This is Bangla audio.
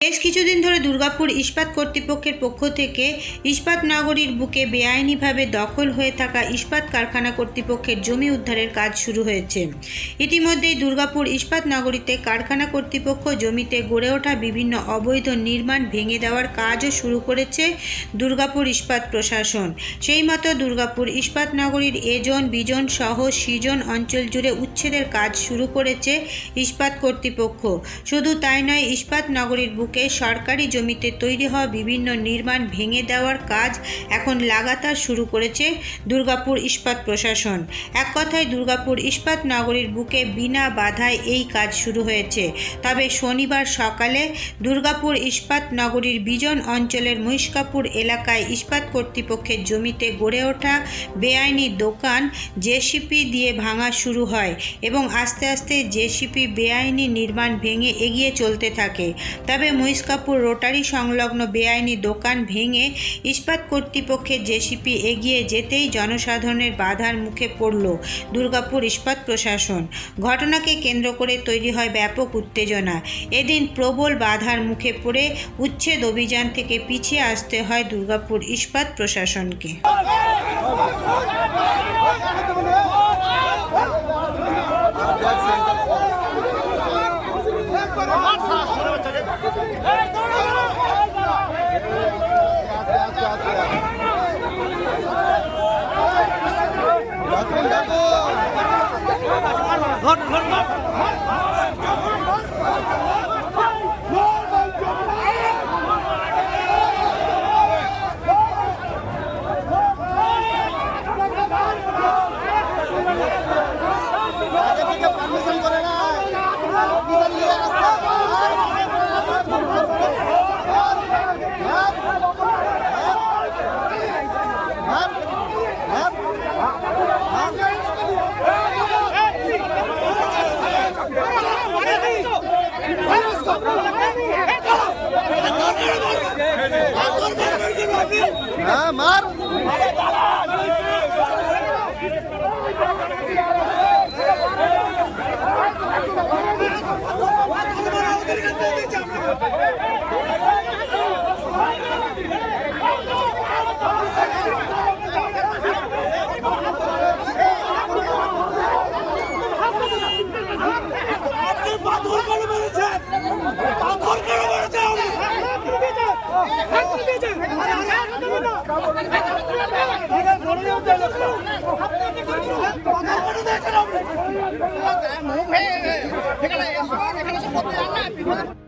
বেশ কিছুদিন ধরে দুর্গাপুর ইস্পাত কর্তৃপক্ষের পক্ষ থেকে ইস্পাত নগরীর বুকে বেআইনিভাবে দখল হয়ে থাকা ইস্পাত কারখানা কর্তৃপক্ষের জমি উদ্ধারের কাজ শুরু হয়েছে। ইতিমধ্যেই দুর্গাপুর ইস্পাত নগরীতে কারখানা কর্তৃপক্ষ জমিতে গড়ে ওঠা বিভিন্ন অবৈধ নির্মাণ ভেঙে দেওয়ার কাজও শুরু করেছে দুর্গাপুর ইস্পাত প্রশাসন। সেই মতো দুর্গাপুর ইস্পাত নগরীর এজন, বিজন সহ সিজন অঞ্চল জুড়ে উচ্ছেদের কাজ শুরু করেছে ইস্পাত কর্তৃপক্ষ। শুধু তাই নয়, ইস্পাত নগরীর বুকে সরকারি জমিতে তৈরি হওয়া বিভিন্ন নির্মাণ ভেঙে দেওয়ার কাজ এখন লাগাতার শুরু করেছে দুর্গাপুর ইস্পাত প্রশাসন। এক কথায় দুর্গাপুর ইস্পাত নগরীর বুকে বিনা বাধায় এই কাজ শুরু হয়েছে। তবে শনিবার সকালে দুর্গাপুর ইস্পাত নগরীর বিজন অঞ্চলের মহিষকাপুর এলাকায় ইস্পাত কর্তৃপক্ষের জমিতে গড়ে ওঠা বেআইনি দোকান জেসিপি দিয়ে ভাঙা শুরু হয় এবং আস্তে আস্তে জেসিপি বেআইনি নির্মাণ ভেঙে এগিয়ে চলতে থাকে। তবে মহিষকাপুর রোটারি সংলগ্ন বেআইনি দোকান ভেঙে ইস্পাত কর্তৃপক্ষের জেসিপি এগিয়ে যেতেই জনসাধারণের বাধার মুখে পড়ল দুর্গাপুর ইস্পাত প্রশাসন। ঘটনাকে কেন্দ্র করে তৈরি হয় ব্যাপক উত্তেজনা। এদিন প্রবল বাধার মুখে পড়ে উচ্ছেদ অভিযান থেকে পিছিয়ে আসতে হয় দুর্গাপুর ইস্পাত প্রশাসনকে। আগে হ্যাঁ মার। মুখ হয়ে এখানে এখানে সব করতে না